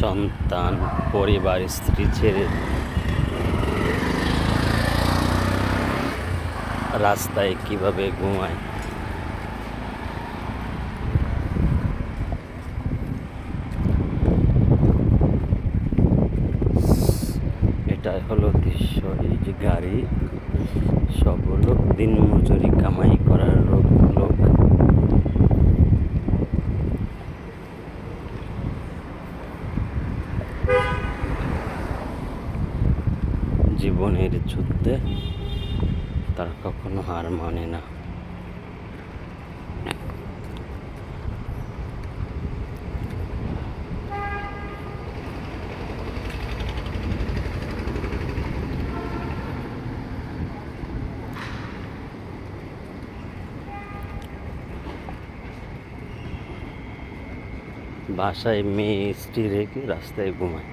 সন্তান, পরিবার, স্ত্রী ছেড়ে রাস্তায় কীভাবে ঘুমায়? এটা হলো দৃশ্য। এই যে গাড়ি, সব হলো দিন মজুরি কামাই জীবনের যুদ্ধে তারা কখনো হার মানে না। বাসায় মেয়ে স্ত্রী রেখে রাস্তায় ঘুমায়।